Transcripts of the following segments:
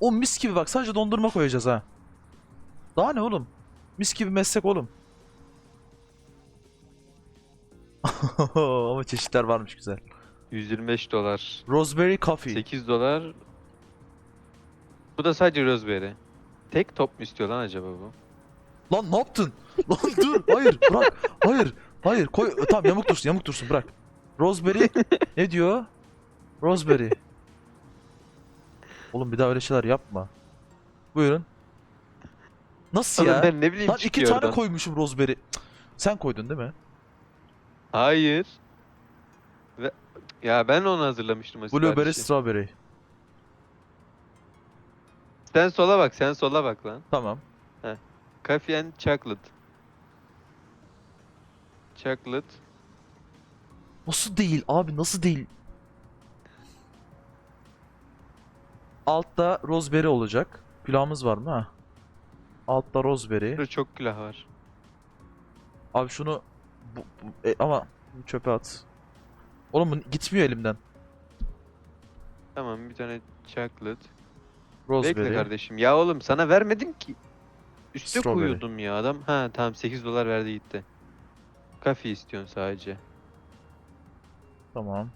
O mis gibi bak sadece dondurma koyacağız ha. Daha ne oğlum? Mis gibi meslek oğlum. Ama çeşitler varmış güzel. 125 dolar. Rosemary coffee. 8 dolar. Bu da sadece Roseberry. Tek top mu istiyor lan acaba bu? Lan ne yaptın? Lan dur. Hayır bırak. Hayır. Hayır koy. Tamam yamuk dursun yamuk dursun bırak. Rosemary ne diyor? Rosemary. Oğlum bir daha öyle şeyler yapma. Buyurun. Nasıl Oğlum ya? ben ne bileyim Lan iki çıkıyor tane oradan. koymuşum Rosemary. Cık, Sen koydun değil mi? Hayır. Ve... Ya ben onu hazırlamıştım o Blueberry, siparişi. strawberry. Sen sola bak, sen sola bak lan. Tamam. Coffee and chocolate. Chocolate. Nasıl değil abi nasıl değil? Altta rosemary olacak. Külahımız var mı ha? Altta rosemary. Burada çok külah var. Abi şunu bu, bu- e, ama çöpe at. Oğlum bu gitmiyor elimden. Tamam bir tane chocolate. Bekle kardeşim. Ya oğlum sana vermedim ki. Üste Strawberry. koyuyordum ya adam. Ha tamam 8 dolar verdi gitti. Coffee istiyorsun sadece. Tamam.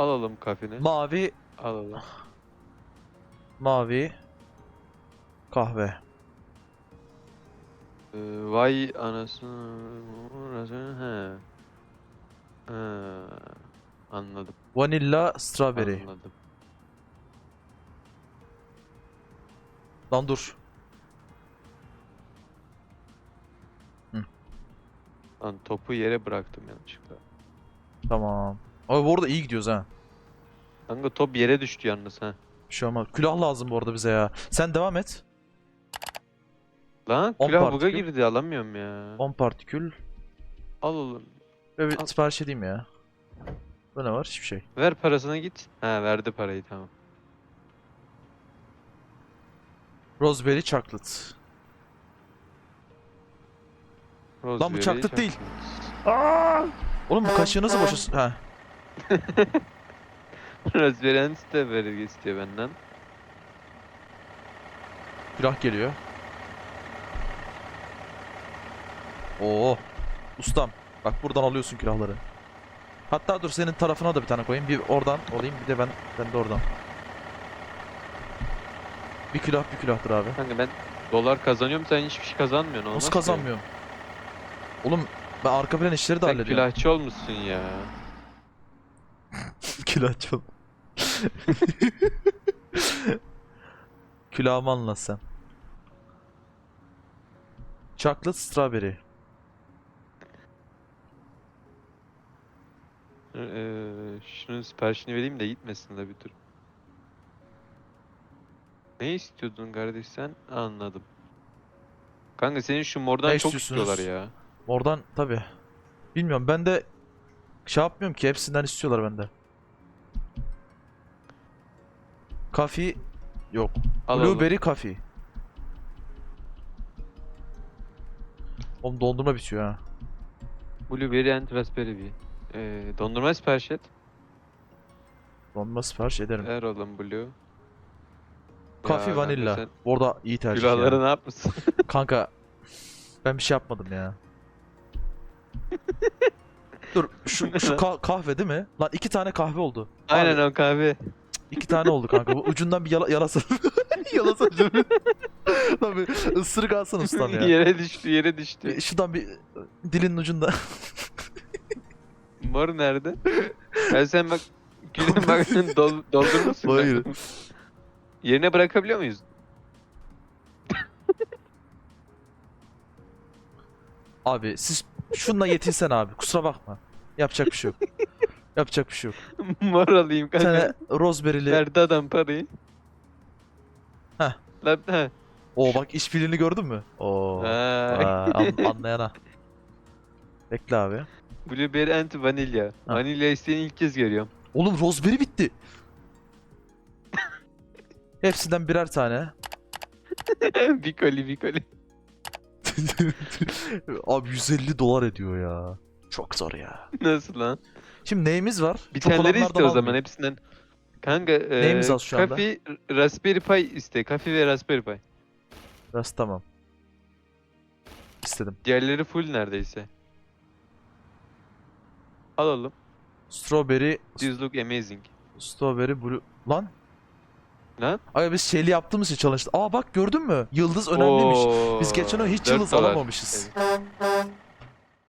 Alalım kafeni. Mavi, Alalım. mavi kahve. Ee, vay anasını. He. Ha. Anladım. Vanilla strawberry. Anladım. Lan dur. Lan topu yere bıraktım yanlışlıkla. Tamam. Abi bu arada iyi gidiyoruz ha. Kanka top yere düştü yalnız ha. Bir şey olmaz. Külah lazım bu arada bize ya. Sen devam et. Lan On külah buga partikül. girdi alamıyorum ya. 10 partikül. Al oğlum. Ve bir Al. sipariş edeyim ya. Bu ne var? Hiçbir şey. Ver parasına git. Ha verdi parayı tamam. Rosemary chocolate. Rosemary chocolate değil. chocolate. Oğlum bu kaşığı nasıl boşa... Ha. Raspberry and Strawberry istiyor benden. Külah geliyor. Oo. Ustam. Bak buradan alıyorsun külahları. Hatta dur senin tarafına da bir tane koyayım. Bir oradan olayım bir de ben ben de oradan. Bir külah bir külahtır abi. Kanka ben dolar kazanıyorum sen hiçbir şey kazanmıyorsun. Olmaz Nasıl kazanmıyorum? Oğlum ben arka plan işleri de Sen hallediyorum. külahçı olmuşsun ya. Külahçı ol. Külahımı anlat sen. Chocolate strawberry. Ee, şunun siparişini vereyim de gitmesin de bir tur. Ne istiyordun kardeş sen? Anladım. Kanka senin şu mordan Ne çok istiyorsunuz? istiyorlar ya. Oradan tabi. Bilmiyorum ben de şey yapmıyorum ki hepsinden istiyorlar bende. Coffee yok. Alalım. Blueberry coffee. Oğlum dondurma bitiyor ha. Blueberry and raspberry bir. Ee, dondurma sipariş et. Dondurma sipariş ederim. Ver oğlum blue. Ya kanka vanilla. sen Bu arada iyi tercih ya. Külahları ne yapmışsın? Kanka ben bir şey yapmadım ya. Dur şu, şu ka- kahve değil mi? Lan iki tane kahve oldu. Aynen Abi, o kahve. İki tane oldu kanka. Bu ucundan bir yala yalasa. yalasa. Lan bir ısırık alsana ustam ya. yere düştü, yere düştü. Bir Şuradan bir dilin ucunda. Mor nerede? Ya sen bak gülüm bak dol, doldurmuşsun. Hayır. Yerine bırakabiliyor muyuz? Abi siz şunla yetinsen abi. Kusura bakma. Yapacak bir şey yok. Yapacak bir şey yok. Mor alayım Bir kanka. tane rosemeri'li. Verdi adam parayı. Heh. Lan he. Oo bak işbirliğini gördün mü? Oo. Ha. Aa, an- anlayana. Bekle abi. Blueberry and vanilya. Ha. Vanilya isteğini ilk kez görüyorum. Oğlum rosemary bitti. Hepsinden birer tane. bir koli bir koli. Abi 150 dolar ediyor ya. Çok zor ya. Nasıl lan? Şimdi neyimiz var? Bitenleri iste o zaman hepsinden. Kanka e, Neyimiz az şu anda? Kafi, Raspberry Pi iste. Kafi ve Raspberry Pi. Biraz tamam. İstedim. Diğerleri full neredeyse. Alalım. Strawberry, These look amazing. strawberry blue. Lan. Lan? Ay biz şeyli yaptığımız için çalıştı. Aa bak gördün mü? Yıldız önemliymiş. Oo, Biz geçen o hiç yıldız dolar. alamamışız. Evet.